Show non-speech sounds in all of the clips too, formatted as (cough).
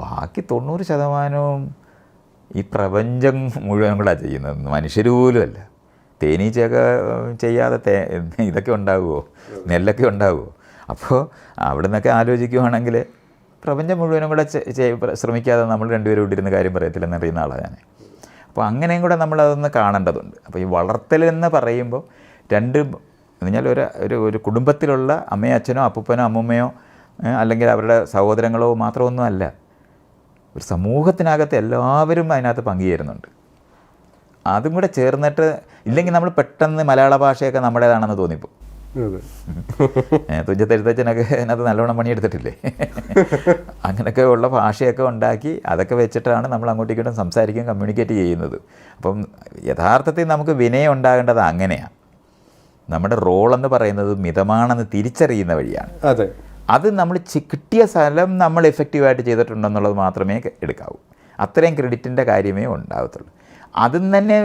ബാക്കി തൊണ്ണൂറ് ശതമാനവും ഈ പ്രപഞ്ചം മുഴുവൻ കൂടെ ചെയ്യുന്നത് മനുഷ്യർ പോലും അല്ല. തേനീച്ചയൊക്കെ ചെയ്യാതെ തേ ഇതൊക്കെ ഉണ്ടാകുമോ നെല്ലൊക്കെ ഉണ്ടാകുമോ അപ്പോൾ അവിടെ നിന്നൊക്കെ ആലോചിക്കുവാണെങ്കിൽ പ്രപഞ്ചം മുഴുവനും കൂടെ ശ്രമിക്കാതെ നമ്മൾ രണ്ടുപേരും ഇവിടെ ഇരുന്ന് കാര്യം പറയത്തില്ലെന്ന് അറിയുന്ന ആളാണ് ഞാൻ അപ്പോൾ അങ്ങനെയും കൂടെ നമ്മളതൊന്ന് കാണേണ്ടതുണ്ട്. അപ്പോൾ ഈ വളർത്തലെന്ന് പറയുമ്പോൾ രണ്ട് എന്ന് പറഞ്ഞാൽ ഒരു ഒരു ഒരു കുടുംബത്തിലുള്ള അമ്മയോ അച്ഛനോ അപ്പൂപ്പനോ അമ്മൂമ്മയോ അല്ലെങ്കിൽ അവരുടെ സഹോദരങ്ങളോ മാത്രമൊന്നും അല്ല. ഒരു സമൂഹത്തിനകത്ത് എല്ലാവരും അതിനകത്ത് പങ്കുചേരുന്നുണ്ട്. അതും കൂടെ ചേർന്നിട്ട് ഇല്ലെങ്കിൽ നമ്മൾ പെട്ടെന്ന് മലയാള ഭാഷയൊക്കെ നമ്മുടേതാണെന്ന് തോന്നിപ്പോൾ അതെ. തുഞ്ചത്തെഴുത്തച്ഛനൊക്കെ അതിനകത്ത് നല്ലോണം പണിയെടുത്തിട്ടില്ലേ? അങ്ങനെയൊക്കെ ഉള്ള ഭാഷയൊക്കെ ഉണ്ടാക്കി അതൊക്കെ വെച്ചിട്ടാണ് നമ്മൾ അങ്ങോട്ടും ഇങ്ങോട്ടും സംസാരിക്കുകയും കമ്മ്യൂണിക്കേറ്റ് ചെയ്യുന്നത്. അപ്പം യഥാർത്ഥത്തിൽ നമുക്ക് വിനയം ഉണ്ടാകേണ്ടത് അങ്ങനെയാണ് നമ്മുടെ റോളെന്ന് പറയുന്നത് മിതമാണെന്ന് തിരിച്ചറിയുന്ന വഴിയാണ്. അതെ. അത് നമ്മൾ കിട്ടിയ സ്ഥലം നമ്മൾ എഫക്റ്റീവായിട്ട് ചെയ്തിട്ടുണ്ടെന്നുള്ളത് മാത്രമേ എടുക്കാവൂ. അത്രയും ക്രെഡിറ്റിന്റെ കാര്യമേ ഉണ്ടാകത്തുള്ളൂ അതും തന്നെ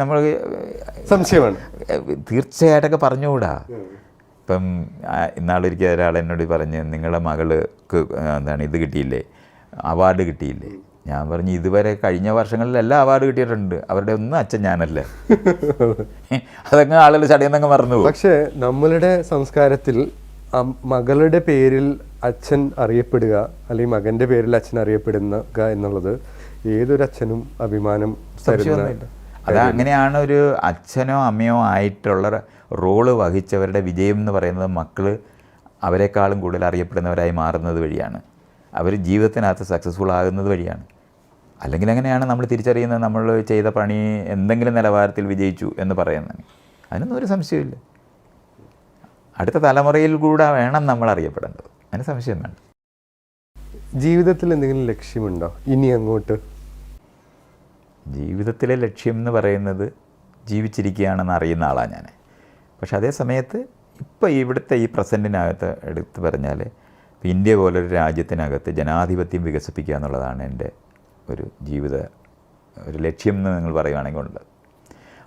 നമ്മൾ സംശയമാണ്. തീർച്ചയായിട്ടൊക്കെ പറഞ്ഞുകൂടാ. ഇപ്പം ഇന്നാളൊരിക്കൽ ഒരാൾ എന്നോട് പറഞ്ഞ് നിങ്ങളുടെ മകൾക്ക് എന്താണ് ഇത് കിട്ടിയില്ലേ? അവാർഡ് കിട്ടിയില്ലേ? ഞാൻ പറഞ്ഞു ഇതുവരെ കഴിഞ്ഞ വർഷങ്ങളിലെല്ലാം അവാർഡ് കിട്ടിയിട്ടുണ്ട്. അവരുടെ ഒന്നും അച്ഛൻ ഞാനല്ല. (laughs) അതങ്ങ് ആളുകൾ ചടയെന്നങ്ങ് മറന്നു പോകും പക്ഷേ നമ്മളുടെ സംസ്കാരത്തിൽ മകളുടെ പേരിൽ അച്ഛൻ അറിയപ്പെടുക അല്ലെങ്കിൽ മകന്റെ പേരിൽ അച്ഛൻ അറിയപ്പെടുക എന്നുള്ളത് ഏതൊരു അച്ഛനും അഭിമാനം തരുന്ന അത് അങ്ങനെയാണ് ഒരു അച്ഛനോ അമ്മയോ ആയിട്ടുള്ള റോൾ വഹിച്ചവരുടെ വിജയം എന്ന് പറയുന്നത് മക്കൾ അവരെക്കാളും കൂടുതൽ അറിയപ്പെടുന്നവരായി മാറുന്നത് വഴിയാണ്. അവർ ജീവിതത്തിനകത്ത് സക്സസ്ഫുൾ ആകുന്നത് വഴിയാണ്. അല്ലെങ്കിൽ അങ്ങനെയാണ് നമ്മൾ തിരിച്ചറിയുന്നത്? നമ്മൾ ചെയ്ത പണി എന്തെങ്കിലും നിലവാരത്തിൽ വിജയിച്ചു എന്ന് പറയുന്നത്. അതിനൊന്നും ഒരു സംശയമില്ല അടുത്ത തലമുറയിൽ കൂടെ വേണം നമ്മൾ അറിയപ്പെടേണ്ടത്. അതിന് സംശയം വേണ്ട. ജീവിതത്തിൽ എന്തെങ്കിലും ലക്ഷ്യമുണ്ടോ? ഇനി അങ്ങോട്ട്? ജീവിതത്തിലെ ലക്ഷ്യം എന്ന് പറയുന്നത് ജീവിച്ചിരിക്കുകയാണെന്ന് അറിയുന്ന ആളാണ് ഞാൻ പക്ഷെ അതേ സമയത്ത് ഇപ്പോൾ ഇവിടുത്തെ ഈ പ്രസന്റിനകത്ത് എടുത്തു പറഞ്ഞാൽ ഇന്ത്യ പോലൊരു രാജ്യത്തിനകത്ത് ജനാധിപത്യം വികസിപ്പിക്കുക എന്നുള്ളതാണ് എന്റെ ഒരു ജീവിത ഒരു ലക്ഷ്യം എന്ന് നിങ്ങൾ പറയുകയാണെങ്കിൽ ഉള്ളത്.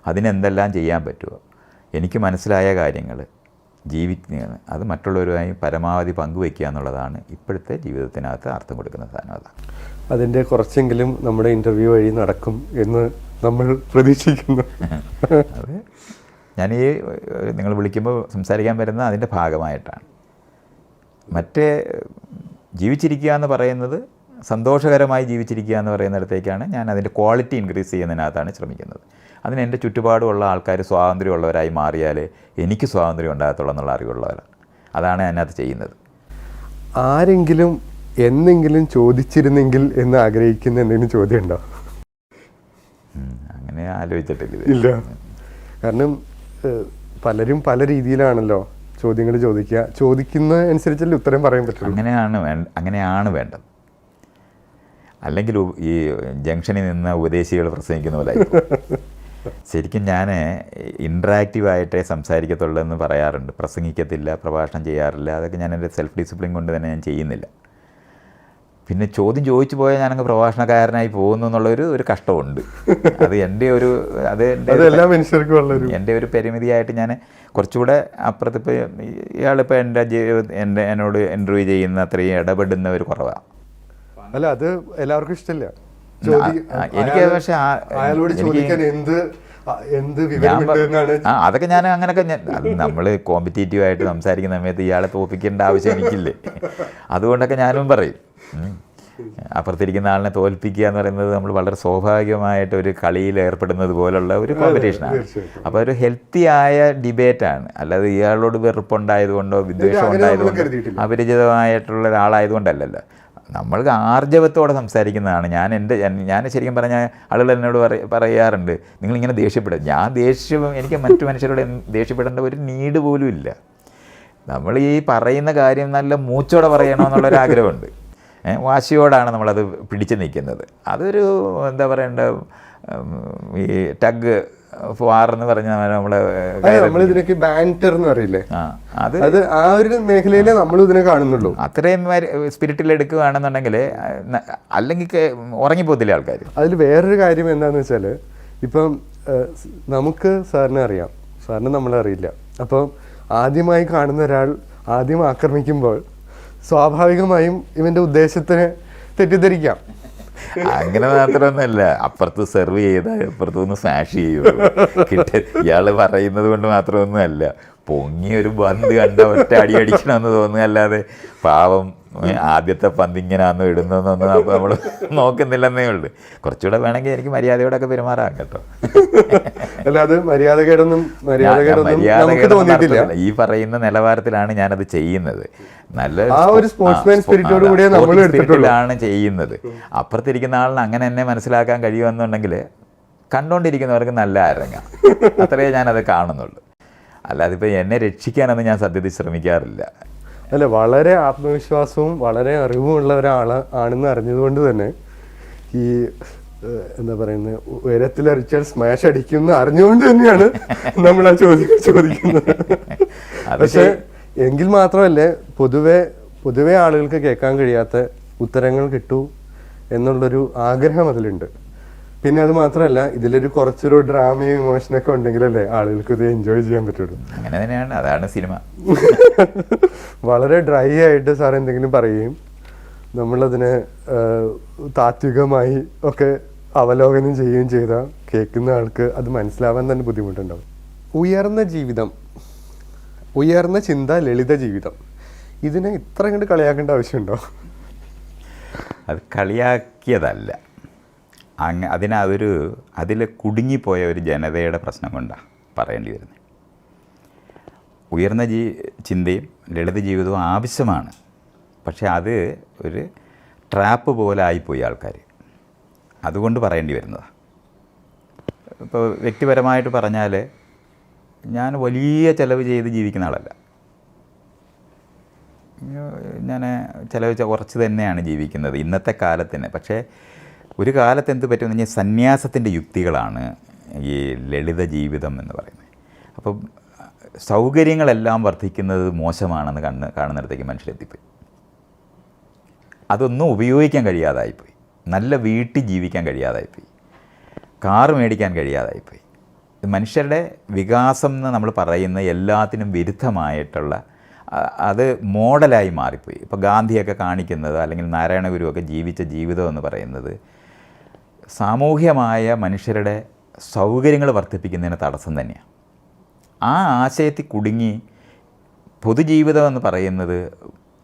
അതിനെന്തെല്ലാം ചെയ്യാൻ പറ്റുമോ എനിക്ക് മനസ്സിലായ കാര്യങ്ങൾ ജീവിക്കുക അത് മറ്റുള്ളവരുമായി പരമാവധി പങ്കുവയ്ക്കുക എന്നുള്ളതാണ് ഇപ്പോഴത്തെ ജീവിതത്തിനകത്ത് അർത്ഥം കൊടുക്കുന്ന സാധനം അതാണ് അതിന്റെ കുറച്ചെങ്കിലും നമ്മുടെ ഇന്റർവ്യൂ വഴി നടക്കും എന്ന് നമ്മൾ പ്രതീക്ഷിക്കുന്നു. (laughs) അത് ഞാൻ ഈ നിങ്ങൾ വിളിക്കുമ്പോൾ സംസാരിക്കാൻ വരുന്ന അതിന്റെ ഭാഗമായിട്ടാണ്. മറ്റേ ജീവിച്ചിരിക്കുക എന്ന് പറയുന്നത് സന്തോഷകരമായി ജീവിച്ചിരിക്കുക എന്ന് പറയുന്നിടത്തേക്കാണ് ഞാൻ അതിന്റെ ക്വാളിറ്റി ഇൻക്രീസ് ചെയ്യുന്നതിനകത്താണ് ശ്രമിക്കുന്നത്. അതിന് എന്റെ ചുറ്റുപാടുമുള്ള ആൾക്കാർ സ്വാതന്ത്ര്യമുള്ളവരായി മാറിയാൽ എനിക്ക് സ്വാതന്ത്ര്യം ഉണ്ടാകത്തുള്ളൂ എന്നുള്ള അറിവുള്ളവരാണ് അതാണ് അതിനകത്ത് ചെയ്യുന്നത്. ആരെങ്കിലും എന്നെങ്കിലും ചോദിച്ചിരുന്നെങ്കിൽ എന്ന് ആഗ്രഹിക്കുന്ന എന്തെങ്കിലും ചോദ്യം ഉണ്ടോ അങ്ങനെ ആലോചിച്ചിട്ടില്ല ഇല്ല. കാരണം പലരും പല രീതിയിലാണല്ലോ ചോദ്യങ്ങൾ ചോദിക്കുക. ചോദിക്കുന്ന അനുസരിച്ചല്ലേ ഉത്തരം പറയാൻ പറ്റുള്ളൂ. അങ്ങനെയാണ് വേണ്ട അങ്ങനെയാണ് വേണ്ടത്. അല്ലെങ്കിൽ ഈ ജംഗ്ഷനിൽ നിന്ന് ഉപദേശികൾ പ്രസംഗിക്കുന്ന പോലെ. (laughs) ശരിക്കും ഞാൻ ഇൻട്രാക്റ്റീവായിട്ടേ സംസാരിക്കത്തുള്ളൂ എന്ന് പറയാറുണ്ട്. പ്രസംഗിക്കത്തില്ല പ്രഭാഷണം ചെയ്യാറില്ല. അതൊക്കെ ഞാൻ എന്റെ സെൽഫ് ഡിസിപ്ലിൻ കൊണ്ട് തന്നെ ഞാൻ ചെയ്യുന്നില്ല. പിന്നെ ചോദ്യം ചോദിച്ചു പോയാൽ ഞാനങ്ങ് പ്രഭാഷണക്കാരനായി പോകുന്നു എന്നുള്ളൊരു ഒരു കഷ്ടമുണ്ട്. അത് എന്റെ ഒരു അത് എന്റെ മനുഷ്യർക്കും എന്റെ ഒരു പരിമിതിയായിട്ട് ഞാൻ കുറച്ചുകൂടെ അപ്പുറത്ത് ഇപ്പോൾ ഇയാളിപ്പോൾ എന്റെ ജീവിത എന്റെ എന്നോട് ഇന്റർവ്യൂ ചെയ്യുന്ന അത്രയും ഇടപെടുന്ന ഒരു കുറവാണ് അല്ല അത് എല്ലാവർക്കും ഇഷ്ടമില്ല. എനിക്ക് പക്ഷെ അയാളോട് ചോദിക്കാൻ എന്ത് അതൊക്കെ ഞാൻ അങ്ങനെയൊക്കെ ഞാൻ നമ്മൾ കോമ്പറ്റേറ്റീവ് ആയിട്ട് സംസാരിക്കുന്ന സമയത്ത് ഇയാളെ തോൽപ്പിക്കേണ്ട ആവശ്യം എനിക്കില്ലേ? അതുകൊണ്ടൊക്കെ ഞാനും പറയും. അപ്പുറത്തിരിക്കുന്ന ആളിനെ തോൽപ്പിക്കുക എന്ന് പറയുന്നത് നമ്മൾ വളരെ സ്വാഭാവികമായിട്ട് ഒരു കളിയിൽ ഏർപ്പെടുന്നത് പോലുള്ള ഒരു കോമ്പറ്റീഷനാണ്. അപ്പോൾ ഒരു ഹെൽത്തി ആയ ഡിബേറ്റാണ് അല്ലാതെ ഇയാളോട് വെറുപ്പുണ്ടായതുകൊണ്ടോ വിദ്വേഷം ഉണ്ടായതുകൊണ്ടോ അപരിചിതമായിട്ടുള്ള ഒരാളായതുകൊണ്ടല്ലല്ലോ. നമ്മൾക്ക് ആർജവത്തോടെ സംസാരിക്കുന്നതാണ്. ഞാൻ എന്റെ ഞാൻ ശരിക്കും പറഞ്ഞാൽ ആളുകൾ എന്നോട് പറ- പറയാറുണ്ട് നിങ്ങളിങ്ങനെ ദേഷ്യപ്പെടും ഞാൻ ദേഷ്യം എനിക്ക് മറ്റു മനുഷ്യരോട് ദേഷ്യപ്പെടേണ്ട ഒരു നീഡ് പോലും ഇല്ല. നമ്മൾ ഈ പറയുന്ന കാര്യം നല്ല മൂച്ചോടെ പറയണമെന്നുള്ളൊരു ആഗ്രഹമുണ്ട്. വാശിയോടാണ് നമ്മളത് പിടിച്ചു നിൽക്കുന്നത്. അതൊരു എന്താ പറയണ്ട ഈ ടഗ് വാർ എന്ന് പറഞ്ഞ നമ്മളെ നമ്മൾ ഇതിനൊക്കെ ബാന്റർ എന്ന് പറയില്ലേ? അത് അത് ആ ഒരു മേഖലയിലേ നമ്മൾ ഇതിനെ കാണുന്നുള്ളൂ. അത്രയും സ്പിരിറ്റിൽ എടുക്കുകയാണെന്നുണ്ടെങ്കിൽ അല്ലെങ്കിൽ ഉറങ്ങിപ്പോത്തില്ല ആൾക്കാർ അതിൽ വേറൊരു കാര്യം എന്താണെന്ന് വെച്ചാൽ ഇപ്പം നമുക്ക് സാറിനെ അറിയാം. സാറിന് നമ്മളെ അറിയില്ല. അപ്പം ആദ്യമായി കാണുന്ന ഒരാൾ ആദ്യം ആക്രമിക്കുമ്പോൾ സ്വാഭാവികമായും ഇവന്റെ ഉദ്ദേശത്തിന് തെറ്റിദ്ധരിക്കാം. അങ്ങനെ മാത്രമൊന്നുമല്ല. അപ്പുറത്ത് സെർവ് ചെയ്ത അപ്പുറത്ത് നിന്ന് സ്മാഷ് ചെയ്യുള്ളൂ. ഇയാൾ പറയുന്നത് കൊണ്ട് മാത്രമൊന്നുമല്ല. പൊങ്ങി ഒരു പന്ത് കണ്ട ഒറ്റ അടി അടിക്കണമെന്ന് തോന്നുകയല്ലാതെ പാവം ഏ, ആദ്യത്തെ പന്ത് ഇങ്ങനെയാന്ന് ഇടുന്നതെന്നൊന്നും അപ്പോൾ നമ്മൾ നോക്കുന്നില്ലെന്നേ ഉള്ളു. കുറച്ചുകൂടെ വേണമെങ്കിൽ എനിക്ക് മര്യാദയോടൊക്കെ പെരുമാറാം കേട്ടോ. മര്യാദകേടൊന്നും മര്യാദകേടൊന്നും ഈ പറയുന്ന നിലവാരത്തിലാണ് ഞാനത് ചെയ്യുന്നത്. നല്ല ആ ഒരു സ്പോർട്സ്മാൻ സ്പിരിറ്റോട് കൂടിയാണ് നമ്മൾ ചെയ്യുന്നത്. അപ്പുറത്തിരിക്കുന്ന ആളിന് അങ്ങനെ എന്നെ മനസ്സിലാക്കാൻ കഴിയുമെന്നുണ്ടെങ്കിൽ കണ്ടുകൊണ്ടിരിക്കുന്നവർക്ക് നല്ല അരങ്ങ അത്രയേ ഞാനത് കാണുന്നുള്ളൂ. അല്ലാതിപ്പോൾ എന്നെ രക്ഷിക്കാനൊന്നും ഞാൻ സത്യത്തിൽ ശ്രമിക്കാറില്ല. അല്ല വളരെ ആത്മവിശ്വാസവും വളരെ അറിവുമുള്ള ഒരാൾ ആണെന്ന് അറിഞ്ഞതുകൊണ്ട് തന്നെ ഈ എന്താ പറയുന്നത് ഉയരത്തിലറിച്ചാൽ സ്മാഷ് അടിക്കും എന്ന് അറിഞ്ഞുകൊണ്ട് തന്നെയാണ് നമ്മൾ ആ ചോദ്യം ചോദിക്കുന്നത്. പക്ഷെ എങ്കിൽ മാത്രമല്ലേ പൊതുവെ പൊതുവെ ആളുകൾക്ക് കേൾക്കാൻ കഴിയാത്ത ഉത്തരങ്ങൾ കിട്ടൂ എന്നുള്ളൊരു ആഗ്രഹം അതിലുണ്ട്. പിന്നെ അത് മാത്രമല്ല ഇതിലൊരു കുറച്ചൊരു ഡ്രാമയും ഇമോഷനൊക്കെ ഉണ്ടെങ്കിലല്ലേ ആളുകൾക്ക് ഇത് എൻജോയ് ചെയ്യാൻ പറ്റുള്ളൂ. അങ്ങനെ തന്നെയാണ് അതാണ് സിനിമ. (laughs) വളരെ ഡ്രൈ ആയിട്ട് സാർ എന്തെങ്കിലും പറയുകയും നമ്മളതിനെ താത്വികമായി ഒക്കെ അവലോകനം ചെയ്യുകയും ചെയ്താൽ കേൾക്കുന്ന ആൾക്ക് അത് മനസ്സിലാവാൻ തന്നെ ബുദ്ധിമുട്ടുണ്ടാവും. ഉയർന്ന ജീവിതം ഉയർന്ന ചിന്ത ലളിത ജീവിതം ഇതിനെ ഇത്ര കണ്ട് കളിയാക്കേണ്ട ആവശ്യമുണ്ടോ? അത് കളിയാക്കിയതല്ല. അങ്ങ അതിനതൊരു അതിൽ കുടുങ്ങിപ്പോയ ഒരു ജനതയുടെ പ്രശ്നം കൊണ്ടാണ് പറയേണ്ടി വരുന്നത് ഉയർന്ന ജീ ചിന്തയും ലളിത ജീവിതവും ആവശ്യമാണ്. പക്ഷേ അത് ഒരു ട്രാപ്പ് പോലെ ആയിപ്പോയി ആൾക്കാർ അതുകൊണ്ട് പറയേണ്ടി വരുന്നതാണ് ഇപ്പോൾ വ്യക്തിപരമായിട്ട് പറഞ്ഞാൽ ഞാൻ വലിയ ചിലവ് ചെയ്ത് ജീവിക്കുന്ന ആളല്ല. ഞാൻ ചിലവ് കുറച്ച് തന്നെയാണ് ജീവിക്കുന്നത് ഇന്നത്തെ കാലത്തിന്. പക്ഷേ ഒരു കാലത്ത് എന്ത് പറ്റുമെന്ന് കഴിഞ്ഞാൽ സന്യാസത്തിന്റെ യുക്തികളാണ് ഈ ലളിത ജീവിതം എന്ന് പറയുന്നത്. അപ്പം സൗകര്യങ്ങളെല്ലാം വർദ്ധിക്കുന്നത് മോശമാണെന്ന് കണ്ണ് കാണുന്നിടത്തേക്ക് മനുഷ്യരെത്തിപ്പോയി അതൊന്നും ഉപയോഗിക്കാൻ കഴിയാതായിപ്പോയി. നല്ല വീട്ടിൽ ജീവിക്കാൻ കഴിയാതായിപ്പോയി. കാറ് മേടിക്കാൻ കഴിയാതായിപ്പോയി. മനുഷ്യരുടെ വികാസം എന്ന് നമ്മൾ പറയുന്ന എല്ലാത്തിനും വിരുദ്ധമായിട്ടുള്ള അത് മോഡലായി മാറിപ്പോയി. ഇപ്പോൾ ഗാന്ധിയൊക്കെ കാണിക്കുന്നത് അല്ലെങ്കിൽ നാരായണ ഗുരുവൊക്കെ ജീവിച്ച ജീവിതം എന്ന് പറയുന്നത് സാമൂഹ്യമായ മനുഷ്യരുടെ സൗകര്യങ്ങൾ വർദ്ധിപ്പിക്കുന്നതിന് തടസ്സം തന്നെയാണ്. ആ ആശയത്തിൽ കുടുങ്ങി പൊതുജീവിതം എന്ന് പറയുന്നത്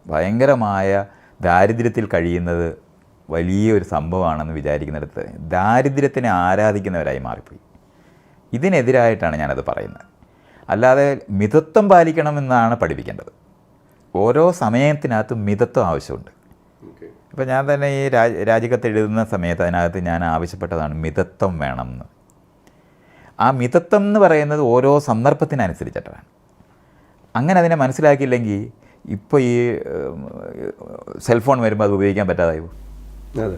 ഭയങ്കരമായ ദാരിദ്ര്യത്തിൽ കഴിയുന്നത് വലിയൊരു സംഭവമാണെന്ന് വിചാരിക്കുന്നിടത്ത് ദാരിദ്ര്യത്തിനെ ആരാധിക്കുന്നവരായി മാറിപ്പോയി. ഇതിനെതിരായിട്ടാണ് ഞാനത് പറയുന്നത്. അല്ലാതെ മിതത്വം പാലിക്കണമെന്നാണ് പഠിപ്പിക്കേണ്ടത്. ഓരോ സമയത്തിനകത്തും മിതത്വം ആവശ്യമുണ്ട്. ഇപ്പോൾ ഞാൻ തന്നെ ഈ രാജ് രാജിക്കത്ത് എഴുതുന്ന സമയത്ത് അതിനകത്ത് ഞാൻ ആവശ്യപ്പെട്ടതാണ് മിതത്വം വേണമെന്ന് ആ മിതത്വം എന്ന് പറയുന്നത് ഓരോ സന്ദർഭത്തിനനുസരിച്ചിട്ടാണ്. അങ്ങനെ അതിനെ മനസ്സിലാക്കിയില്ലെങ്കിൽ ഇപ്പോൾ ഈ സെൽഫോൺ വരുമ്പോൾ അത് ഉപയോഗിക്കാൻ പറ്റാതായി അതെ.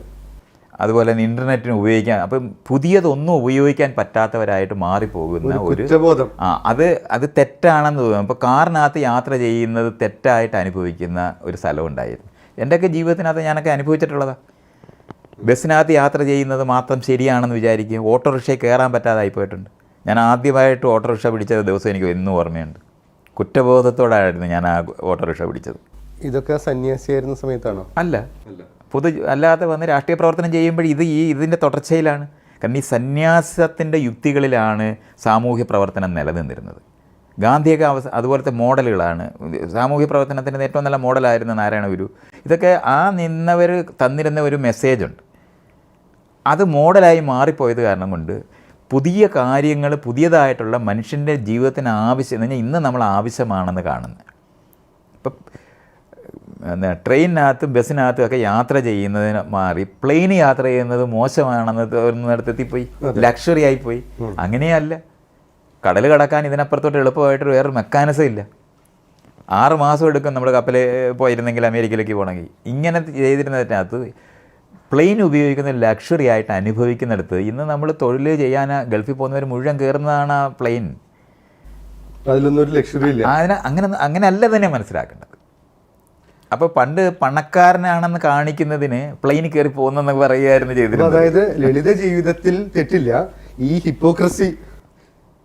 അതുപോലെ തന്നെ ഇന്റർനെറ്റിന് ഉപയോഗിക്കാൻ അപ്പം പുതിയതൊന്നും ഉപയോഗിക്കാൻ പറ്റാത്തവരായിട്ട് മാറിപ്പോകുന്ന ഒരു ആ അത് അത് തെറ്റാണെന്ന് തോന്നുന്നു. അപ്പോൾ കാറിനകത്ത് യാത്ര ചെയ്യുന്നത് തെറ്റായിട്ട് അനുഭവിക്കുന്ന ഒരു സ്ഥലം ഉണ്ടായിരുന്നു. എന്റെയൊക്കെ ജീവിതത്തിനകത്ത് ഞാനൊക്കെ അനുഭവിച്ചിട്ടുള്ളതാണ് ബസ്സിനകത്ത് യാത്ര ചെയ്യുന്നത് മാത്രം ശരിയാണെന്ന് വിചാരിക്കും ഓട്ടോറിക്ഷയിൽ കയറാൻ പറ്റാതായി പോയിട്ടുണ്ട്. ഞാൻ ആദ്യമായിട്ട് ഓട്ടോറിക്ഷ പിടിച്ച ദിവസം എനിക്ക് എന്നും ഓർമ്മയുണ്ട്. കുറ്റബോധത്തോടായിരുന്നു ഞാൻ ആ ഓട്ടോറിക്ഷ പിടിച്ചത്. ഇതൊക്കെ സന്യാസിയായിരുന്ന സമയത്താണോ? അല്ല. പൊതു അല്ലാതെ വന്ന് രാഷ്ട്രീയ പ്രവർത്തനം ചെയ്യുമ്പോൾ ഇത് ഈ ഇതിന്റെ തുടർച്ചയിലാണ്. കാരണം ഈ സന്യാസത്തിന്റെ യുക്തികളിലാണ് സാമൂഹ്യ പ്രവർത്തനം നിലനിന്നിരുന്നത്. ഗാന്ധിയൊക്കെ അവസ അതുപോലത്തെ മോഡലുകളാണ്. സാമൂഹ്യ പ്രവർത്തനത്തിന്റെ ഏറ്റവും നല്ല മോഡലായിരുന്ന നാരായണ ഗുരു. ഇതൊക്കെ ആ നിന്നവർ തന്നിരുന്ന ഒരു മെസ്സേജുണ്ട്. അത് മോഡലായി മാറിപ്പോയത് കാരണം കൊണ്ട് പുതിയ കാര്യങ്ങൾ പുതിയതായിട്ടുള്ള മനുഷ്യന്റെ ജീവിതത്തിന് ആവശ്യം എന്ന് ഇന്ന് നമ്മൾ ആവശ്യമാണെന്ന് കാണുന്നത്. ഇപ്പം എന്താ ട്രെയിനിനകത്തും ബസ്സിനകത്തും ഒക്കെ യാത്ര ചെയ്യുന്നതിന് മാറി പ്ലെയിൻ യാത്ര ചെയ്യുന്നത് മോശമാണെന്ന് തോന്നുന്നിടത്തെത്തിപ്പോയി. ലക്ഷറി ആയിപ്പോയി അങ്ങനെയല്ല. കടൽ കടക്കാൻ ഇതിനപ്പുറത്തോട്ട് എളുപ്പമായിട്ട് വേറൊരു മെക്കാനിസം ഇല്ല. ആറ് മാസം എടുക്കും നമ്മൾ കപ്പൽ പോയിരുന്നെങ്കിൽ അമേരിക്കയിലേക്ക് പോകണമെങ്കിൽ. ഇങ്ങനെ ചെയ്തിരുന്നതിനകത്ത് പ്ലെയിൻ ഉപയോഗിക്കുന്ന ലക്ഷറി ആയിട്ട് അനുഭവിക്കുന്നിടത്ത് ഇന്ന് നമ്മൾ തൊഴിൽ ചെയ്യാൻ ഗൾഫിൽ പോകുന്നവർ മുഴുവൻ കയറുന്നതാണ് ആ പ്ലെയിൻ അതിലൊന്നും ഒരു ലക്ഷറി ഇല്ല. അതിനെ അങ്ങനെ അങ്ങനെയല്ല തന്നെ മനസ്സിലാക്കേണ്ടത് അപ്പോൾ പണ്ട് പണക്കാരനാണെന്ന് കാണിക്കുന്നതിന് പ്ലെയിൻ കയറി പോകുന്നെന്ന് പറയുകയായിരുന്നു ചെയ്തിരുന്നത്. അതായത് ലളിത ജീവിതത്തിൽ തെറ്റില്ല. ഈ ഹിപ്പോക്രസി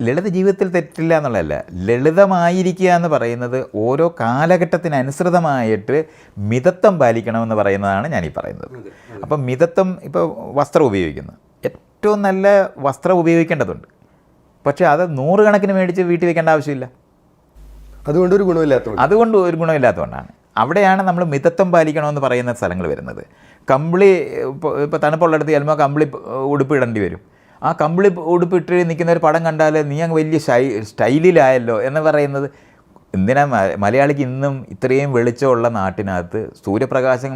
ലളിത ജീവിതത്തിൽ തെറ്റില്ല എന്നുള്ളതല്ല. ലളിതമായിരിക്കുക എന്ന് പറയുന്നത് ഓരോ കാലഘട്ടത്തിനനുസൃതമായിട്ട് മിതത്വം പാലിക്കണമെന്ന് പറയുന്നതാണ് ഞാൻ ഈ പറയുന്നത് അപ്പം മിതത്വം ഇപ്പോൾ വസ്ത്രം ഉപയോഗിക്കുന്നു. ഏറ്റവും നല്ല വസ്ത്രം ഉപയോഗിക്കേണ്ടതുണ്ട്. പക്ഷേ അത് നൂറുകണക്കിന് മേടിച്ച് വീട്ടിൽ വെക്കേണ്ട ആവശ്യമില്ല. അതുകൊണ്ട് ഒരു ഗുണമില്ലാത്തതുകൊണ്ട്. അതുകൊണ്ട് ഒരു ഗുണമില്ലാത്തതുകൊണ്ടാണ്. അവിടെയാണ് നമ്മൾ മിതത്വം പാലിക്കണമെന്ന് പറയുന്ന സ്ഥലങ്ങൾ വരുന്നത്. കമ്പിളി ഇപ്പോൾ ഇപ്പോൾ തണുപ്പുള്ളിടത്ത് ചെല്ലുമ്പോൾ കമ്പിളി ഉടുപ്പ് ഇടേണ്ടി വരും. ആ കമ്പിളി ഉടുപ്പിട്ട് നിൽക്കുന്ന ഒരു പടം കണ്ടാൽ നീ അങ്ങ് വലിയ സ്റ്റൈ സ്റ്റൈലിലായല്ലോ എന്ന് പറയുന്നത് എന്തിനാ മലയാളിക്ക് ഇന്നും ഇത്രയും വെളിച്ചമുള്ള നാട്ടിനകത്ത് സൂര്യപ്രകാശം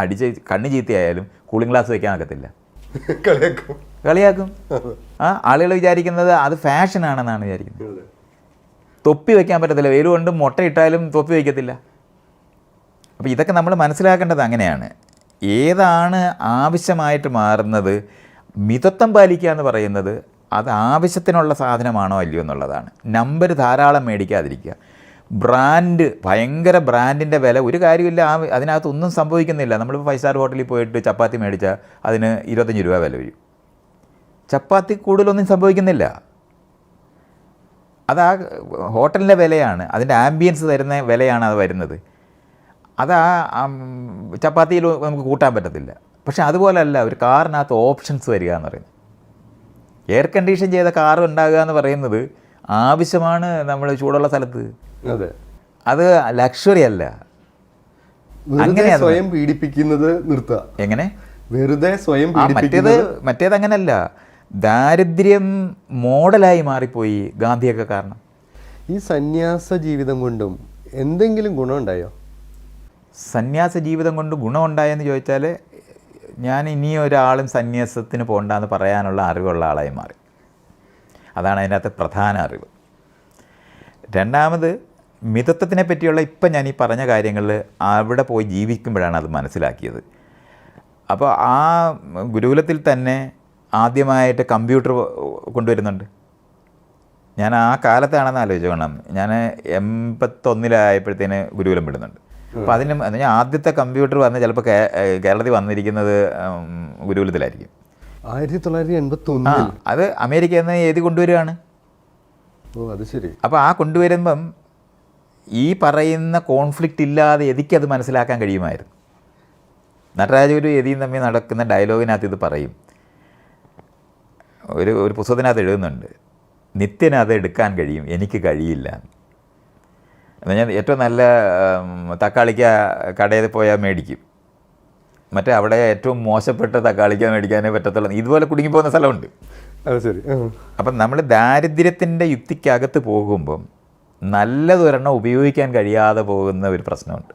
അടിച്ച് കണ്ണു ചീത്തയായാലും കൂളിംഗ് ഗ്ലാസ് വെക്കാൻ ഒക്കത്തില്ല കളിയാക്കും. കളിയാക്കും. ആ ആളുകൾ വിചാരിക്കുന്നത് അത് ഫാഷനാണെന്നാണ് വിചാരിക്കുന്നത്. തൊപ്പി വെക്കാൻ പറ്റത്തില്ല. വെയിൽ കൊണ്ട് മുട്ടയിട്ടാലും തൊപ്പി വയ്ക്കത്തില്ല അപ്പോൾ ഇതൊക്കെ നമ്മൾ മനസ്സിലാക്കേണ്ടത് അങ്ങനെയാണ്. ഏതാണ് ആവശ്യമായിട്ട് മാറുന്നത്? മിതത്വം പാലിക്കുക എന്ന് പറയുന്നത് അത് ആവശ്യത്തിനുള്ള സാധനമാണോ അല്ലയോ എന്നുള്ളതാണ്. നമ്പർ ധാരാളം മേടിക്കാതിരിക്കുക. ബ്രാൻഡ് ഭയങ്കര ബ്രാൻഡിന്റെ വില ഒരു കാര്യമില്ല ആ അതിനകത്ത് ഒന്നും സംഭവിക്കുന്നില്ല. നമ്മളിപ്പോൾ ഫൈവ് സ്റ്റാർ ഹോട്ടലിൽ പോയിട്ട് ചപ്പാത്തി മേടിച്ചാൽ അതിന് ഇരുപത്തഞ്ച് രൂപ വില വരും. ചപ്പാത്തി കൂടുതലൊന്നും സംഭവിക്കുന്നില്ല. അത് ആ ഹോട്ടലിന്റെ വിലയാണ് അതിന്റെ ആംബിയൻസ് തരുന്ന വിലയാണ് അത് വരുന്നത്. അത് ആ ചപ്പാത്തിയിൽ നമുക്ക് കൂട്ടാൻ പറ്റത്തില്ല. പക്ഷെ അതുപോലല്ല ഒരു കാറിനകത്ത് ഓപ്ഷൻസ് വരിക എന്ന് പറയുന്നത്. എയർ കണ്ടീഷൻ ചെയ്ത കാർ ഉണ്ടാകുക എന്ന് പറയുന്നത് ആവശ്യമാണ് നമ്മൾ ചൂടുള്ള സ്ഥലത്ത്. അതെ. അത് ലക്ഷറി അല്ല. അങ്ങനെ സ്വയം പീഡിപ്പിക്കുന്നത് നിർത്തുക എങ്ങനെ? വെറുതെ സ്വയം മറ്റേത് മറ്റേത് അങ്ങനല്ല. ദാരിദ്ര്യം മോഡലായി മാറിപ്പോയി ഗാന്ധിയൊക്കെ കാരണം. ഈ സന്യാസ ജീവിതം കൊണ്ടും എന്തെങ്കിലും ഗുണമുണ്ടായോ സന്യാസ ജീവിതം കൊണ്ട് ഗുണമുണ്ടായെന്ന് ചോദിച്ചാൽ ഞാൻ ഇനി ഒരാളും സന്യാസത്തിന് പോകണ്ടെന്ന് പറയാനുള്ള അറിവുള്ള ആളായി മാറി. അതാണ് അതിനകത്ത് പ്രധാന അറിവ്. രണ്ടാമത് മിതത്വത്തിനെ പറ്റിയുള്ള ഇപ്പം ഞാൻ ഈ പറഞ്ഞ കാര്യങ്ങളിൽ അവിടെ പോയി ജീവിക്കുമ്പോഴാണ് അത് മനസ്സിലാക്കിയത്. അപ്പോൾ ആ ഗുരുകുലത്തിൽ തന്നെ ആദ്യമായിട്ട് കമ്പ്യൂട്ടർ കൊണ്ടുവരുന്നുണ്ട്. ഞാൻ ആ കാലത്താണെന്ന് ആലോചിച്ചോണം ഞാൻ എൺപത്തൊന്നിലായപ്പോഴത്തേന് ഗുരുകുലം വിടുന്നുണ്ട്. അപ്പോൾ അതിന് എന്ന് പറഞ്ഞാൽ ആദ്യത്തെ കമ്പ്യൂട്ടർ വന്ന് ചിലപ്പോൾ കേരളത്തിൽ വന്നിരിക്കുന്നത് ഗുരുകുലത്തിലായിരിക്കും. ആയിരത്തി തൊള്ളായിരത്തി എൺപത്തി ഒന്ന് അത് അമേരിക്ക നിന്ന് എഴുതി കൊണ്ടുവരികയാണ് ഓ അത് ശരി. അപ്പോൾ ആ കൊണ്ടുവരുമ്പം ഈ പറയുന്ന കോൺഫ്ലിക്റ്റ് ഇല്ലാതെ എനിക്കത് മനസ്സിലാക്കാൻ കഴിയുമായിരുന്നു. നടരാജൊരു എതിയും തമ്മിൽ നടക്കുന്ന ഡയലോഗിനകത്ത് ഇത് പറയും. ഒരു ഒരു പുസ്തകത്തിനകത്ത് എഴുതുന്നുണ്ട്. നിത്യനത് എടുക്കാൻ കഴിയും. എനിക്ക് കഴിയില്ല. എന്ന് ഞാൻ ഏറ്റവും നല്ല തക്കാളിക്ക കടയിൽ പോയാൽ മേടിക്കും. മറ്റേ അവിടെ ഏറ്റവും മോശപ്പെട്ട തക്കാളിക്ക മേടിക്കാനേ പറ്റത്തുള്ളൂ. ഇതുപോലെ കുടുങ്ങിപ്പോകുന്ന സ്ഥലമുണ്ട്. അത് ശരി. അപ്പം നമ്മൾ ദാരിദ്ര്യത്തിന്റെ യുക്തിക്കകത്ത് പോകുമ്പം നല്ലതൊരെണ്ണം ഉപയോഗിക്കാൻ കഴിയാതെ പോകുന്ന ഒരു പ്രശ്നമുണ്ട്.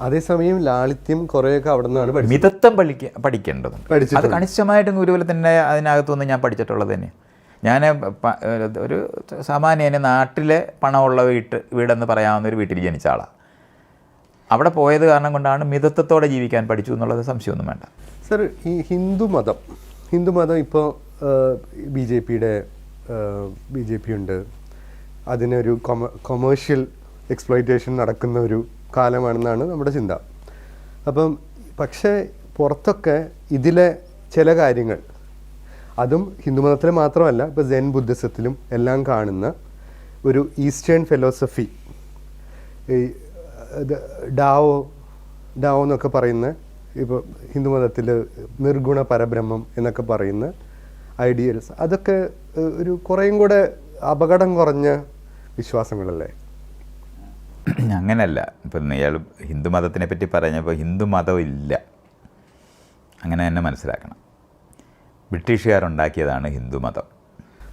അതേസമയം ലാളിത്യം കുറേയൊക്കെ അവിടെ നിന്നാണ് മിതത്വം പഠിക്ക പഠിക്കേണ്ടതുണ്ട്. അത് കണിശമായിട്ടും കണിശമായിട്ടും തന്നെ അതിനകത്തുനിന്ന് ഞാൻ പഠിച്ചിട്ടുള്ളത് തന്നെ ഞാൻ ഒരു സാമാന്യന് നാട്ടിലെ പണമുള്ള വീട്ട് വീടെന്ന് പറയാവുന്ന ഒരു വീട്ടിൽ ജനിച്ച ആളാണ് അവിടെ പോയത് കാരണം കൊണ്ടാണ് മിതത്വത്തോടെ ജീവിക്കാൻ പഠിച്ചു എന്നുള്ളത് സംശയമൊന്നും വേണ്ട. സർ ഈ ഹിന്ദു മതം ഹിന്ദു മതം ഇപ്പോൾ ബി ജെ പിയുടെ ബി ജെ പി ഉണ്ട്. അതിനൊരു കൊമ കൊമേഴ്ഷ്യൽ എക്സ്പ്ലോയിറ്റേഷൻ നടക്കുന്ന ഒരു കാലമാണെന്നാണ് നമ്മുടെ ചിന്ത. അപ്പം പക്ഷേ പുറത്തൊക്കെ ഇതിലെ ചില കാര്യങ്ങൾ അതും ഹിന്ദുമതത്തിൽ മാത്രമല്ല ഇപ്പോൾ ജെൻ ബുദ്ധിസത്തിലും എല്ലാം കാണുന്ന ഒരു ഈസ്റ്റേൺ ഫിലോസഫി ഈ ഡാവോ ഡാവോ എന്നൊക്കെ പറയുന്ന ഇപ്പോൾ ഹിന്ദുമതത്തിൽ നിർഗുണ പരബ്രഹ്മം എന്നൊക്കെ പറയുന്ന ഐഡിയൽസ് അതൊക്കെ ഒരു കുറേയും കൂടെ അപകടം കുറഞ്ഞ വിശ്വാസങ്ങളല്ലേ? അങ്ങനല്ല. ഇപ്പം ഇയാൾ ഹിന്ദുമതത്തിനെ പറ്റി പറഞ്ഞപ്പോൾ ഹിന്ദുമതം ഇല്ല. അങ്ങനെ തന്നെ മനസ്സിലാക്കണം. ബ്രിട്ടീഷുകാരുണ്ടാക്കിയതാണ് ഹിന്ദുമതം.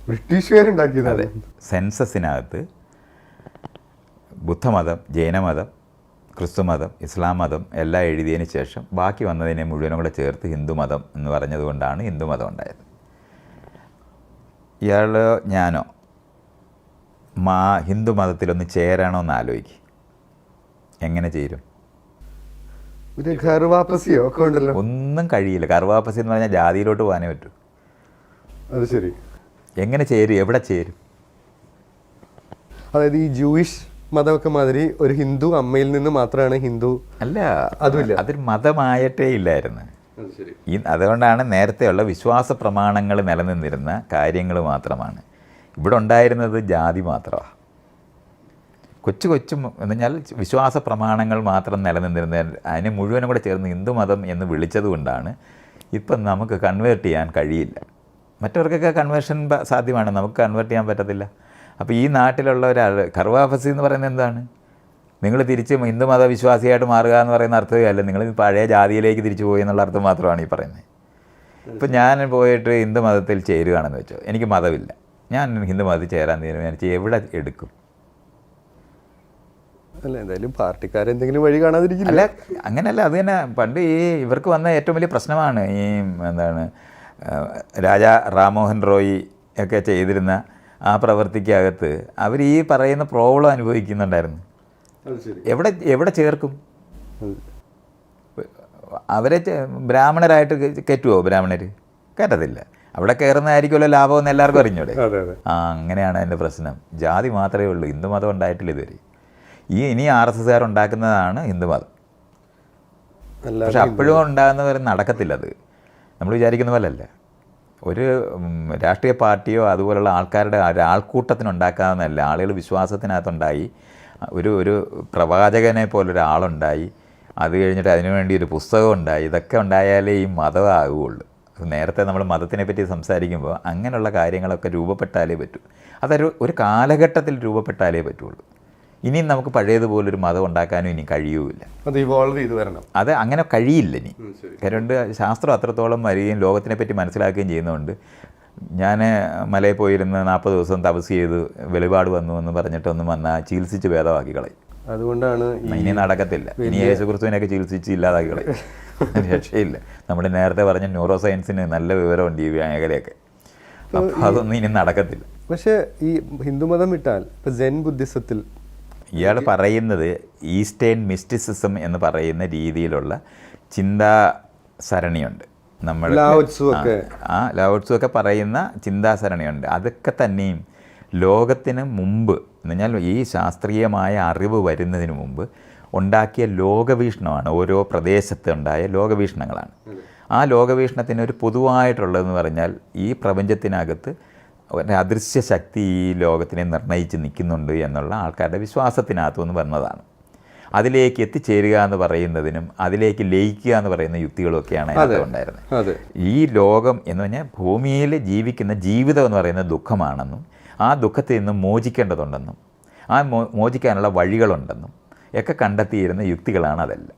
മതം അതെ. സെൻസസിനകത്ത് ബുദ്ധമതം ജൈനമതം ക്രിസ്തുമതം ഇസ്ലാം മതം എല്ലാം എഴുതിയതിന് ശേഷം ബാക്കി വന്നതിനെ മുഴുവനും കൂടെ ചേർത്ത് ഹിന്ദുമതം എന്ന് പറഞ്ഞതുകൊണ്ടാണ് ഹിന്ദുമതം ഉണ്ടായത്. ഇയാൾ ഞാനോ? മാ ഹിന്ദു മതത്തിലൊന്ന് ചേരണോ ആലോചിക്കും. എങ്ങനെ ചേരും? ഒക്കെ ഉണ്ടല്ലോ. ഒന്നും കഴിയില്ല. കറുവാപ്പസി എന്ന് പറഞ്ഞാൽ ജാതിയിലോട്ട് പോകാനേ പറ്റൂ. അത് ശരി. എങ്ങനെ ചേരും? എവിടെ ചേരും? അതായത് ഈ ജൂയിഷ് മതമൊക്കെ മാതിരി ഒരു ഹിന്ദു അമ്മയിൽ നിന്ന് മാത്രമാണ് ഹിന്ദു അല്ല അതുമില്ല. അതൊരു മതമായിട്ടേ ഇല്ലായിരുന്നു. ഈ അതുകൊണ്ടാണ് നേരത്തെയുള്ള വിശ്വാസ പ്രമാണങ്ങൾ നിലനിന്നിരുന്ന കാര്യങ്ങൾ മാത്രമാണ്. ഇവിടെ ഉണ്ടായിരുന്നത് ജാതി മാത്രമാണ്. കൊച്ചു കൊച്ചു പറഞ്ഞാൽ വിശ്വാസ പ്രമാണങ്ങൾ മാത്രം നിലനിന്നിരുന്ന അതിനെ മുഴുവനും കൂടെ ചേർന്ന് ഹിന്ദുമതം എന്ന് വിളിച്ചതുകൊണ്ടാണ് ഇപ്പം നമുക്ക് കൺവേർട്ട് ചെയ്യാൻ കഴിയില്ല. മറ്റവർക്കൊക്കെ കൺവേർഷൻ സാധ്യമാണ്. നമുക്ക് കൺവേർട്ട് ചെയ്യാൻ പറ്റത്തില്ല. അപ്പോൾ ഈ നാട്ടിലുള്ള ഒരാൾ കർവാഫസി എന്ന് പറയുന്നത് എന്താണ്? നിങ്ങൾ തിരിച്ച് ഹിന്ദുമത വിശ്വാസിയായിട്ട് മാറുക എന്ന് പറയുന്ന അർത്ഥമല്ല? നിങ്ങൾ പഴയ ജാതിയിലേക്ക് തിരിച്ചു പോയി എന്നുള്ള അർത്ഥം മാത്രമാണ് ഈ പറയുന്നത്. ഇപ്പം ഞാൻ പോയിട്ട് ഹിന്ദു മതത്തിൽ ചേരുകയാണെന്ന് വെച്ചോ. എനിക്ക് മതമില്ല. ഞാൻ ഹിന്ദു മതത്തിൽ ചേരാൻ തീരുമാനിച്ച്. എവിടെ എടുക്കും? അല്ല എന്തായാലും പാർട്ടിക്കാരെന്തെങ്കിലും വഴി കാണാതിരിക്കില്ല? അല്ല അങ്ങനെയല്ല അത് തന്നെ. പണ്ട് ഈ ഇവർക്ക് വന്ന ഏറ്റവും വലിയ പ്രശ്നമാണ് ഈ എന്താണ് രാജ റാംമോഹൻ റോയി ഒക്കെ ചെയ്തിരുന്ന ആ പ്രവൃത്തിക്കകത്ത് അവർ ഈ പറയുന്ന പ്രോബ്ലം അനുഭവിക്കുന്നുണ്ടായിരുന്നു. എവിടെ എവിടെ ചേർക്കും? അവരെ ബ്രാഹ്മണരായിട്ട് കയറ്റുമോ ബ്രാഹ്മണർ കയറ്റത്തില്ല അവിടെ കയറുന്നതായിരിക്കുമല്ലോ ലാഭമെന്ന് എല്ലാവർക്കും അറിഞ്ഞൂടെ? ആ അങ്ങനെയാണ് അതിന്റെ പ്രശ്നം. ജാതി മാത്രമേ ഉള്ളൂ. ഹിന്ദു മതം ഉണ്ടായിട്ടില്ല ഇതുവരെ. ഈ ഇനി ആർ എസ് എസ്സുകാർ ഉണ്ടാക്കുന്നതാണ് ഹിന്ദുമതം പക്ഷെ അപ്പോഴും ഉണ്ടാകുന്നവരെ നടക്കത്തില്ല അത്. നമ്മൾ വിചാരിക്കുന്ന പോലല്ല. ഒരു രാഷ്ട്രീയ പാർട്ടിയോ അതുപോലുള്ള ആൾക്കാരുടെ ഒരു ആൾക്കൂട്ടത്തിനുണ്ടാക്കാവുന്നതല്ല ആളുകൾ വിശ്വാസത്തിനകത്തുണ്ടായി. ഒരു ഒരു പ്രവാചകനെ പോലൊരാളുണ്ടായി അത് കഴിഞ്ഞിട്ട് അതിനു വേണ്ടി ഒരു പുസ്തകം ഉണ്ടായി. ഇതൊക്കെ ഉണ്ടായാലേ ഈ മതമാകുകയുള്ളൂ നേരത്തെ നമ്മൾ മതത്തിനെ പറ്റി സംസാരിക്കുമ്പോൾ അങ്ങനെയുള്ള കാര്യങ്ങളൊക്കെ രൂപപ്പെട്ടാലേ പറ്റൂ. അതൊരു ഒരു കാലഘട്ടത്തിൽ രൂപപ്പെട്ടാലേ പറ്റുള്ളൂ. ഇനിയും നമുക്ക് പഴയതുപോലൊരു മതം ഉണ്ടാക്കാനും ഇനി കഴിയൂല അത് ഇവോൾവ് ചെയ്ത് വരണം. അത് അങ്ങനെ കഴിയില്ല ഇനി. കാരണം ശാസ്ത്രം അത്രത്തോളം വരികയും ലോകത്തിനെ പറ്റി മനസ്സിലാക്കുകയും ചെയ്യുന്നതുകൊണ്ട് ഞാൻ മലയിൽ പോയിരുന്ന് നാൽപ്പത് ദിവസം തപസ് ചെയ്ത് വെളിപാട് വന്നു എന്ന് പറഞ്ഞിട്ടൊന്നും വന്നാൽ ചികിത്സിച്ച് ഭേദമാക്കി കളയും. അതുകൊണ്ടാണ് ഇനി നടക്കത്തില്ല. ഇനി യേശുക്രിസ്തുവിനെയൊക്കെ ചികിത്സിച്ച് ഇല്ലാതാക്കി കളയും. രക്ഷയില്ല. നമ്മൾ നേരത്തെ പറഞ്ഞ ന്യൂറോ സയൻസിന് നല്ല വിവരമുണ്ട് ഈ മേഖലയൊക്കെ. അപ്പോൾ അതൊന്നും ഇനി നടക്കത്തില്ല. പക്ഷേ ഈ ഹിന്ദുമതം വിട്ടാൽ ഇപ്പം ജെൻ ബുദ്ധിസത്തിൽ ഇയാൾ പറയുന്നത് ഈസ്റ്റേൺ മിസ്റ്റിസിസം എന്ന് പറയുന്ന രീതിയിലുള്ള ചിന്താ സരണിയുണ്ട് നമ്മൾ ആ ലാവോത്സു ഒക്കെ പറയുന്ന ചിന്താസരണിയുണ്ട്. അതൊക്കെ തന്നെയും ലോകത്തിന് മുമ്പ് എന്നുവെച്ചാൽ പറഞ്ഞാൽ ഈ ശാസ്ത്രീയമായ അറിവ് വരുന്നതിന് മുമ്പ് ഉണ്ടാക്കിയ ലോകവീക്ഷണമാണ്. ഓരോ പ്രദേശത്ത് ഉണ്ടായ ലോകവീക്ഷണങ്ങളാണ്. ആ ലോകവീക്ഷണത്തിന് ഒരു പൊതുവായിട്ടുള്ളതെന്ന് പറഞ്ഞാൽ ഈ പ്രപഞ്ചത്തിനകത്ത് ഒരു അദൃശ്യ ശക്തി ഈ ലോകത്തിനെ നിർണയിച്ച് നിൽക്കുന്നുണ്ട് എന്നുള്ള ആൾക്കാരുടെ വിശ്വാസത്തിനകത്തു നിന്ന് വന്നതാണ്. അതിലേക്ക് എത്തിച്ചേരുക എന്ന് പറയുന്നതിനും അതിലേക്ക് ലയിക്കുക എന്ന് പറയുന്ന യുക്തികളൊക്കെയാണ് അതിനകത്ത് ഉണ്ടായിരുന്നത് ഈ ലോകം എന്ന് പറഞ്ഞാൽ ഭൂമിയിൽ ജീവിക്കുന്ന ജീവിതം എന്ന് പറയുന്നത് ദുഃഖമാണെന്നും ആ ദുഃഖത്തിൽ നിന്നും മോചിക്കേണ്ടതുണ്ടെന്നും ആ മോ മോചിക്കാനുള്ള വഴികളുണ്ടെന്നും ഒക്കെ കണ്ടെത്തിയിരുന്ന യുക്തികളാണ് അതെല്ലാം.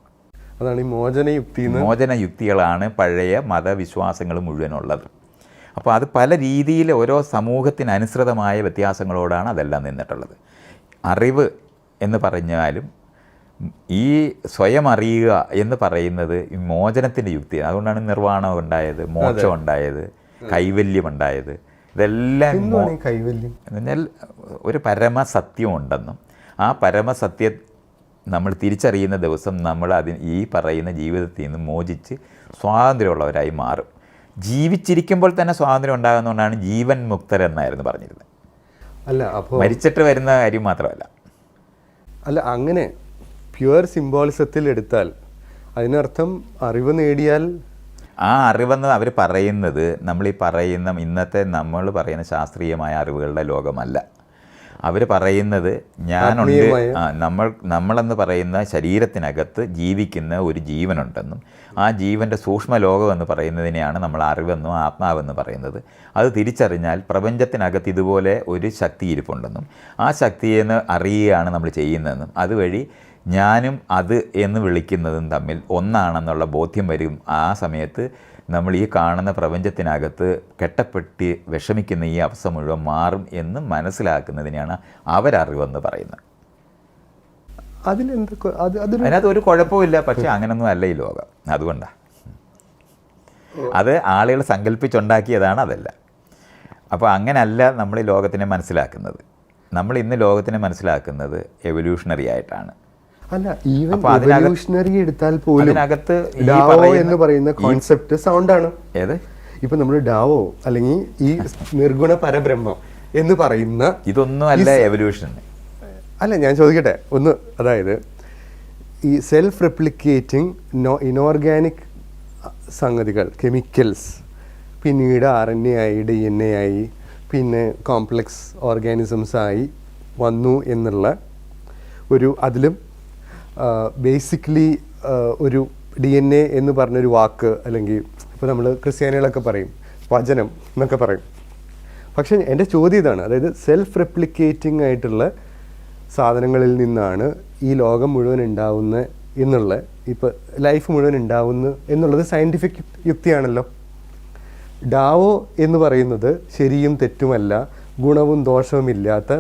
അതാണ് ഈ മോചന യുക്തി മോചന യുക്തികളാണ് പഴയ മതവിശ്വാസങ്ങൾ മുഴുവനുള്ളത്. അപ്പോൾ അത് പല രീതിയിൽ ഓരോ സമൂഹത്തിനനുസൃതമായ വ്യത്യാസങ്ങളോടാണ് അതെല്ലാം നിന്നിട്ടുള്ളത്. അറിവ് എന്ന് പറഞ്ഞാലും ഈ സ്വയം അറിയുക എന്ന് പറയുന്നത് ഈ മോചനത്തിന്റെ യുക്തിയാണ്. അതുകൊണ്ടാണ് നിർവാണം ഉണ്ടായത് മോക്ഷം ഉണ്ടായത് കൈവല്യം ഉണ്ടായത്. ഇതെല്ലാം കൈവല്യം? എന്ന് പറഞ്ഞാൽ ഒരു പരമസത്യം ഉണ്ടെന്നും ആ പരമസത്യ നമ്മൾ തിരിച്ചറിയുന്ന ദിവസം നമ്മൾ അതിന് ഈ പറയുന്ന ജീവിതത്തിൽ നിന്ന് മോചിച്ച് സ്വാതന്ത്ര്യമുള്ളവരായി മാറും. ജീവിച്ചിരിക്കുമ്പോൾ തന്നെ സ്വാതന്ത്ര്യം ഉണ്ടാകുന്നതുകൊണ്ടാണ് ജീവൻ മുക്തരെന്നായിരുന്നു പറഞ്ഞിരുന്നത്. അല്ല അപ്പോൾ മരിച്ചിട്ട് വരുന്ന കാര്യം മാത്രമല്ല. അല്ല അങ്ങനെ പ്യുവർ സിംബോളിസത്തിൽ എടുത്താൽ അതിനർത്ഥം അറിവ് നേടിയാൽ ആ അറിവെന്ന് അവർ പറയുന്നത് നമ്മൾ ഈ പറയുന്ന ഇന്നത്തെ നമ്മൾ പറയുന്ന ശാസ്ത്രീയമായ അറിവുകളുടെ ലോകമല്ല. അവർ പറയുന്നത് ഞാനുണ്ട് ഉണ്ട് നമ്മൾ നമ്മളെന്ന് പറയുന്ന ശരീരത്തിനകത്ത് ജീവിക്കുന്ന ഒരു ജീവനുണ്ടെന്നും ആ ജീവന്റെ സൂക്ഷ്മ ലോകമെന്ന് പറയുന്നതിനെയാണ് നമ്മൾ അറിവെന്നും ആത്മാവെന്ന് പറയുന്നത്. അത് തിരിച്ചറിഞ്ഞാൽ പ്രപഞ്ചത്തിനകത്ത് ഇതുപോലെ ഒരു ശക്തി ഇരിപ്പുണ്ടെന്നും ആ ശക്തിയെന്ന് അറിയുകയാണ് നമ്മൾ ചെയ്യുന്നതെന്നും അതുവഴി ഞാനും അത് എന്ന് വിളിക്കുന്നതും തമ്മിൽ ഒന്നാണെന്നുള്ള ബോധ്യം വരും. ആ സമയത്ത് നമ്മൾ ഈ കാണുന്ന പ്രപഞ്ചത്തിനകത്ത് കെട്ടപ്പെട്ടി വിഷമിക്കുന്ന ഈ അവസ്ഥ മുഴുവൻ മാറും എന്ന് മനസ്സിലാക്കുന്നതിനെയാണ് അവരറിവെന്ന് പറയുന്നത്. അതിലെന്തൊക്കെ അത് അതൊരു അതിനകത്ത് ഒരു കുഴപ്പമില്ല പക്ഷേ അങ്ങനൊന്നും അല്ല ഈ ലോകം. അതുകൊണ്ടാണ് അത് ആളുകൾ സങ്കല്പിച്ചുണ്ടാക്കിയതാണ് അതല്ല. അപ്പോൾ അങ്ങനല്ല നമ്മൾ ഈ ലോകത്തിനെ മനസ്സിലാക്കുന്നത്. നമ്മൾ ഇന്ന് ലോകത്തിനെ മനസ്സിലാക്കുന്നത് എവല്യൂഷണറി ആയിട്ടാണ്. അല്ല ഈവൻ എവല്യൂഷണറി എടുത്താൽ പോലും അതിനകത്ത് ഡാവോ എന്ന് പറയുന്ന കോൺസെപ്റ്റ് സൗണ്ട് ആണ്. ഏത്? ഇപ്പൊ നമ്മൾ ഡാവോ അല്ലെങ്കിൽ ഈ (laughs) നിർഗുണ പരബ്രഹ്മം എന്ന് പറയുന്ന ഇതൊന്നും അല്ല എവല്യൂഷൻ അല്ല ഞാൻ ചോദിക്കട്ടെ. ഒന്ന് അതായത് ഈ സെൽഫ് റെപ്ലിക്കേറ്റിംഗ് നോ ഇനോർഗാനിക് സംഗതികൾ കെമിക്കൽസ് പിന്നീട് ആർ എൻ എ ആയി ഡി എൻ എ ആയി പിന്നെ കോംപ്ലക്സ് ഓർഗാനിസംസ് ആയി വന്നു എന്നുള്ള ഒരു അതിലും ബേസിക്കലി ഒരു ഡി എൻ എ എന്ന് പറഞ്ഞൊരു വാക്ക് അല്ലെങ്കിൽ ഇപ്പോൾ നമ്മൾ ക്രിസ്ത്യാനികളൊക്കെ പറയും വചനം എന്നൊക്കെ പറയും. പക്ഷേ എന്റെ ചോദ്യം ഇതാണ്. അതായത് സെൽഫ് റെപ്ലിക്കേറ്റിംഗ് ആയിട്ടുള്ള സാധനങ്ങളിൽ നിന്നാണ് ഈ ലോകം മുഴുവൻ ഉണ്ടാവുന്ന എന്നുള്ള ഇപ്പോൾ ലൈഫ് മുഴുവൻ ഉണ്ടാവുന്നു എന്നുള്ളത് സയന്റിഫിക് യുക്തിയാണല്ലോ. ഡാവോ എന്ന് പറയുന്നത് ശരിയും തെറ്റുമല്ല ഗുണവും ദോഷവുമില്ലാത്ത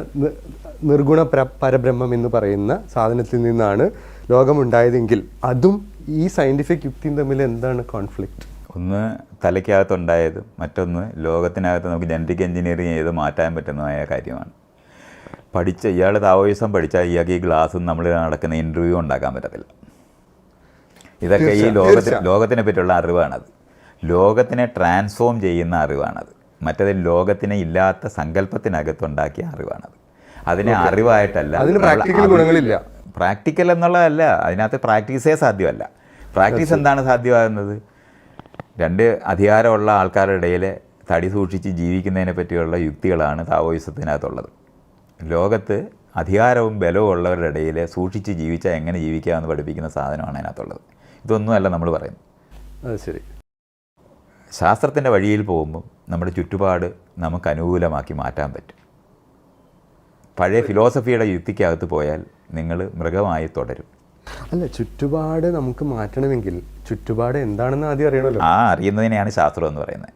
നിർഗുണ പ്ര- പരബ്രഹ്മം എന്ന് പറയുന്ന സാധനത്തിൽ നിന്നാണ് ലോകമുണ്ടായതെങ്കിൽ അതും ഈ സയന്റിഫിക് യുക്തിയും തമ്മിൽ എന്താണ് കോൺഫ്ലിക്റ്റ് ഒന്ന് തലയ്ക്കകത്തുണ്ടായതും മറ്റൊന്ന് ലോകത്തിനകത്ത് നമുക്ക് ജനറ്റിക് എഞ്ചിനീയറിങ് ചെയ്ത് മാറ്റാൻ പറ്റുന്നതായ കാര്യമാണ്. പഠിച്ച ഇയാൾ താവോയിസം പഠിച്ചാൽ ഇയാൾക്ക് ഈ ഗ്ലാസ്സും നമ്മൾ നടക്കുന്ന ഇന്റർവ്യൂ ഉണ്ടാക്കാൻ പറ്റത്തില്ല. ഇതൊക്കെ ഈ ലോകത്തിൽ ലോകത്തിന് പറ്റിയുള്ള അറിവാണത്. ലോകത്തിനെ ട്രാൻസ്ഫോം ചെയ്യുന്ന അറിവാണത്. മറ്റേത് ലോകത്തിനെ ഇല്ലാത്ത സങ്കല്പത്തിനകത്തുണ്ടാക്കിയ അറിവാണത്. അതിനെ അറിവായിട്ടല്ല ഗുണങ്ങളില്ല. പ്രാക്ടിക്കൽ എന്നുള്ളതല്ല. അതിനകത്ത് പ്രാക്ടീസേ സാധ്യമല്ല. പ്രാക്ടീസ് എന്താണ് സാധ്യമാകുന്നത്? രണ്ട് അധികാരമുള്ള ആൾക്കാരുടെ ഇടയിൽ തടി സൂക്ഷിച്ച് ജീവിക്കുന്നതിനെ പറ്റിയുള്ള യുക്തികളാണ് താവോയിസത്തിനകത്തുള്ളത്. ലോകത്ത് അധികാരവും ബലവും ഉള്ളവരുടെ ഇടയിൽ സൂക്ഷിച്ച് ജീവിച്ചാൽ എങ്ങനെ ജീവിക്കാമെന്ന് പഠിപ്പിക്കുന്ന സാധനമാണ് അതിനകത്തുള്ളത്. ഇതൊന്നുമല്ല നമ്മൾ പറയുന്നത്. അത് ശരി. ശാസ്ത്രത്തിന്റെ വഴിയിൽ പോകുമ്പം നമ്മുടെ ചുറ്റുപാട് നമുക്ക് അനുകൂലമാക്കി മാറ്റാൻ പറ്റും. പഴയ ഫിലോസഫിയുടെ യുക്തിക്കകത്ത് പോയാൽ നിങ്ങൾ മൃഗമായി തുടരും. അല്ല ചുറ്റുപാട് നമുക്ക് മാറ്റണമെങ്കിൽ ചുറ്റുപാട് എന്താണെന്ന് ആദ്യം അറിയണമല്ലോ. ആ അറിയുന്നതിനെയാണ് ശാസ്ത്രം എന്ന് പറയുന്നത്.